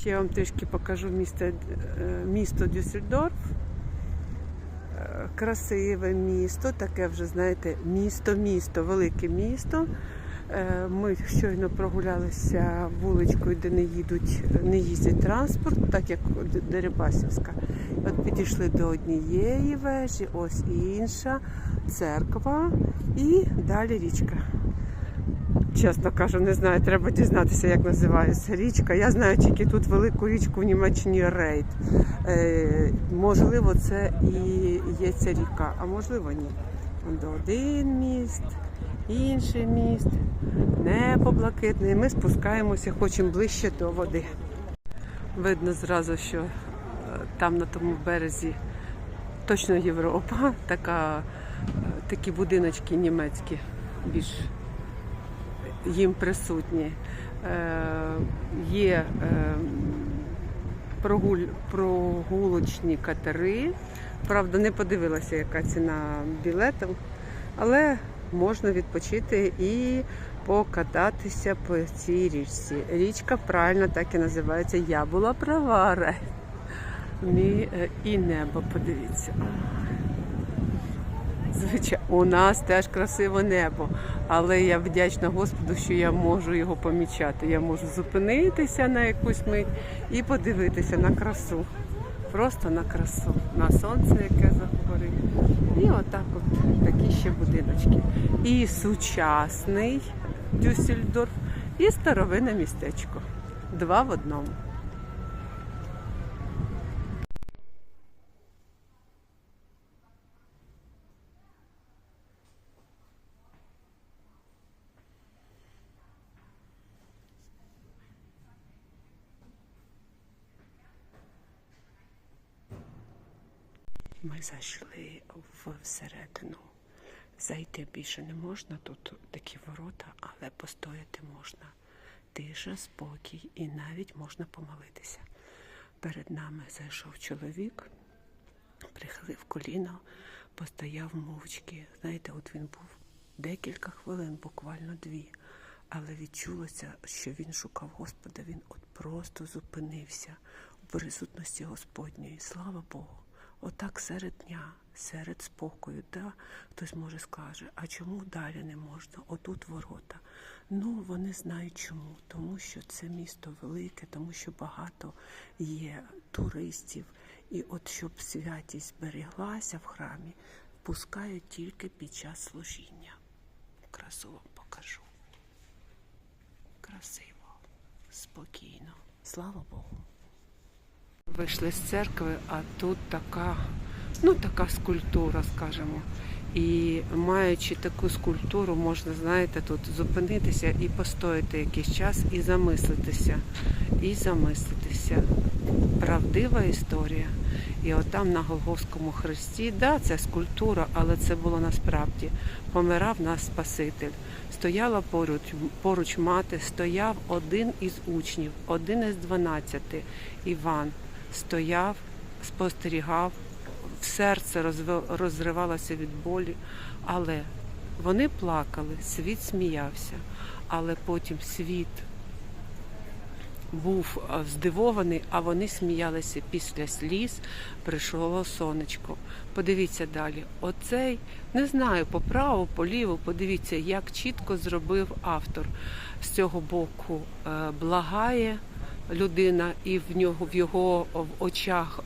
Ще вам трішки покажу місто, е, місто Дюссельдорф. Е, Красиве місто, таке вже, знаєте, місто-місто, велике місто. Е, Ми щойно прогулялися вуличкою, де не їдуть, не їздить транспорт, так як Дерибасівська. От підійшли до однієї вежі, ось інша церква і далі річка. Чесно кажу, не знаю, треба дізнатися, як називається річка. Я знаю тільки тут велику річку в Німеччині Рейд. Е, можливо, це і є ця ріка, а можливо, ні. Один міст, інший міст, небо блакитне. Ми спускаємося, хочемо ближче до води. Видно зразу, що е, там на тому березі точно Європа, така, е, такі будиночки німецькі більш їм присутні. Е, є е, прогулочні катери. Правда, не подивилася, яка ціна білетів, але можна відпочити і покататися по цій річці. Річка правильно так і називається. Я була права. Е, І небо, подивіться. Звичайно, у нас теж красиве небо, але я вдячна Господу, що я можу його помічати. Я можу зупинитися на якусь мить і подивитися на красу. Просто на красу, на сонце, яке заговорить. І отак от такі ще будиночки. І сучасний Дюссельдорф, і старовинне містечко. Два в одному. Ми зайшли в- всередину. Зайти більше не можна, тут такі ворота, але постояти можна. Тиша, спокій і навіть можна помолитися. Перед нами зайшов чоловік, прихилив коліно, постояв мовчки. Знаєте, от він був декілька хвилин, буквально дві. Але відчулося, що він шукав Господа, він от просто зупинився у присутності Господньої. Слава Богу. Отак серед дня, серед спокою, да? хтось може скаже, а чому далі не можна? Отут ворота. Ну, вони знають чому. Тому що це місто велике, тому що багато є туристів. І от щоб святість зберіглася в храмі, впускають тільки під час служіння. Красу вам покажу. Красиво, спокійно. Слава Богу. Вийшли з церкви, а тут така, ну така скульптура, скажімо. І маючи таку скульптуру, можна, знаєте, тут зупинитися і постояти якийсь час і замислитися. І замислитися. Правдива історія. І отам на Голговському хресті, да, це скульптура, але це було насправді. Помирав наш Спаситель. Стояла поруч, поруч мати, стояв один із учнів, один із дванадцяти, Іван стояв, спостерігав, серце розривалося від болі, але вони плакали, світ сміявся, але потім світ був здивований, а вони сміялися після сліз. Прийшло сонечко. Подивіться далі. Оцей не знаю, поправо, поліво. Подивіться, як чітко зробив автор з цього боку. е, Благає людина, і в нього в його в очах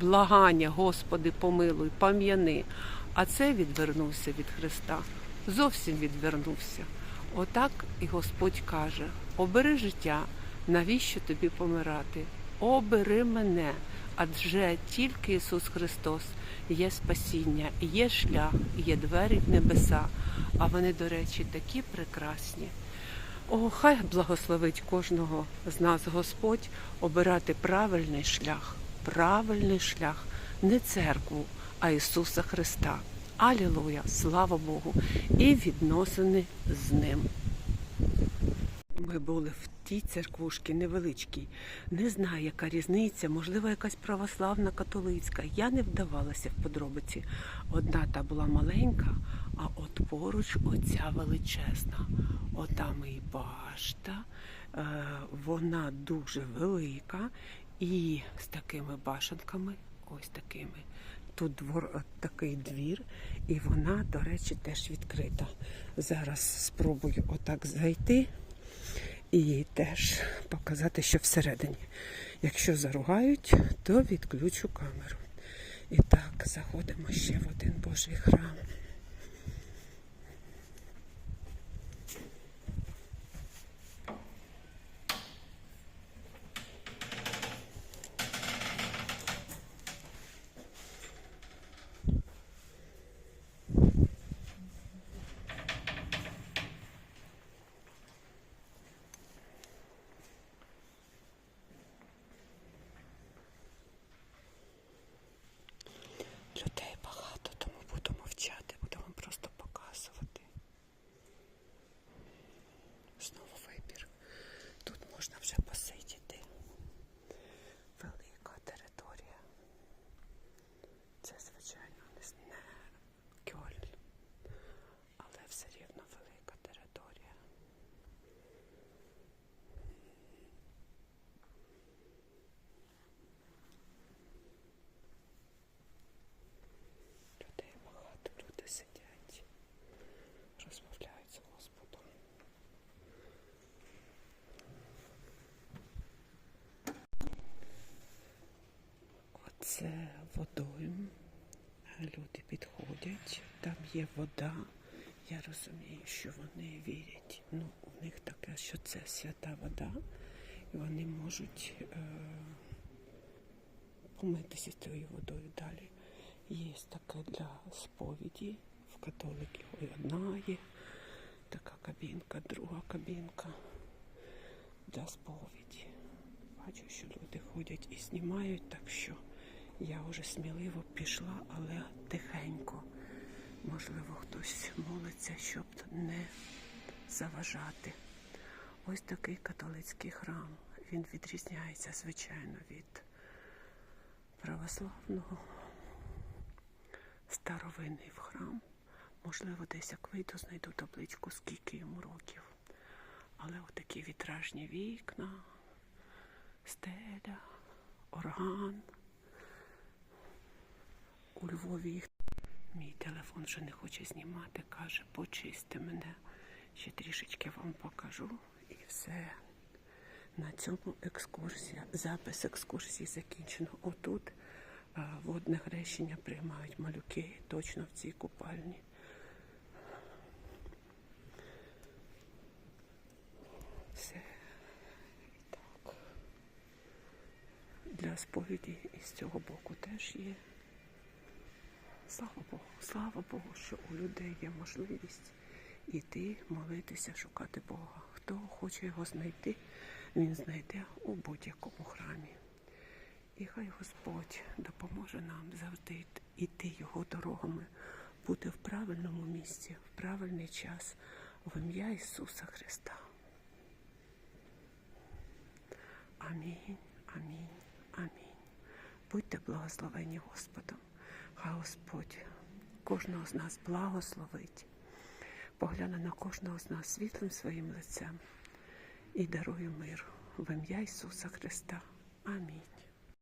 благання, Господи, помилуй, пам'яни. А це відвернувся від Христа. Зовсім відвернувся. Отак і Господь каже: обери життя, навіщо тобі помирати? Обери мене, адже тільки Ісус Христос є спасіння, є шлях, є двері в небеса. А вони, до речі, такі прекрасні. О, хай благословить кожного з нас Господь обирати правильний шлях, правильний шлях, не церкву, а Ісуса Христа. Алілуя, слава Богу, і відносини з Ним. Ми були в тій церквушці невеличкій. Не знаю, яка різниця, можливо, якась православна католицька. Я не вдавалася в подробиці. Одна та була маленька, А от поруч оця величезна. Отам і башта. Е, вона дуже велика і з такими башенками, ось такими. Тут двор, от такий двір, і вона, до речі, теж відкрита. Зараз спробую отак зайти і теж показати, що всередині. Якщо заругають, то відключу камеру. І так, заходимо ще в один Божий храм. Людей багато, тому буду мовчати, буду вам просто показувати. Знову вибір. Тут можна вже посидіти. Велика територія. Це, звичайно, не с- не Кьольн, але все рівно велика територія. Людей багато, люди сидять, розмовляють з Господом. Оце водойм. Люди підходять, там є вода. Я розумію, що вони вірять. Ну, у них таке, що це свята вода, і вони можуть е, помитися тією водою далі. Є таке для сповіді в католиків. І одна є така кабінка, друга кабінка для сповіді. Бачу, що люди ходять і знімають, так що я вже сміливо пішла, але тихенько. Можливо, хтось молиться, щоб не заважати. Ось такий католицький храм. Він відрізняється, звичайно, від православного. Старовинний в храм. Можливо, десь як вийду, знайду табличку, скільки йому років. Але отакі вітражні вікна, стеля, орган. У Львові їх. Мій телефон вже не хоче знімати, каже, почисти мене. Ще трішечки вам покажу і все. На цьому екскурсія, запис екскурсії закінчено. Отут водне хрещення приймають малюки точно в цій купальні. Все. Для сповіді із цього боку теж є. Слава Богу, слава Богу, що у людей є можливість іти, молитися, шукати Бога. Хто хоче його знайти, він знайде у будь-якому храмі. І хай Господь допоможе нам завжди йти його дорогами, бути в правильному місці, в правильний час, в ім'я Ісуса Христа. Амінь, амінь, амінь. Будьте благословені Господом. Хай Господь кожного з нас благословить, погляне на кожного з нас світлим своїм лицем і дарує мир в ім'я Ісуса Христа. Амінь.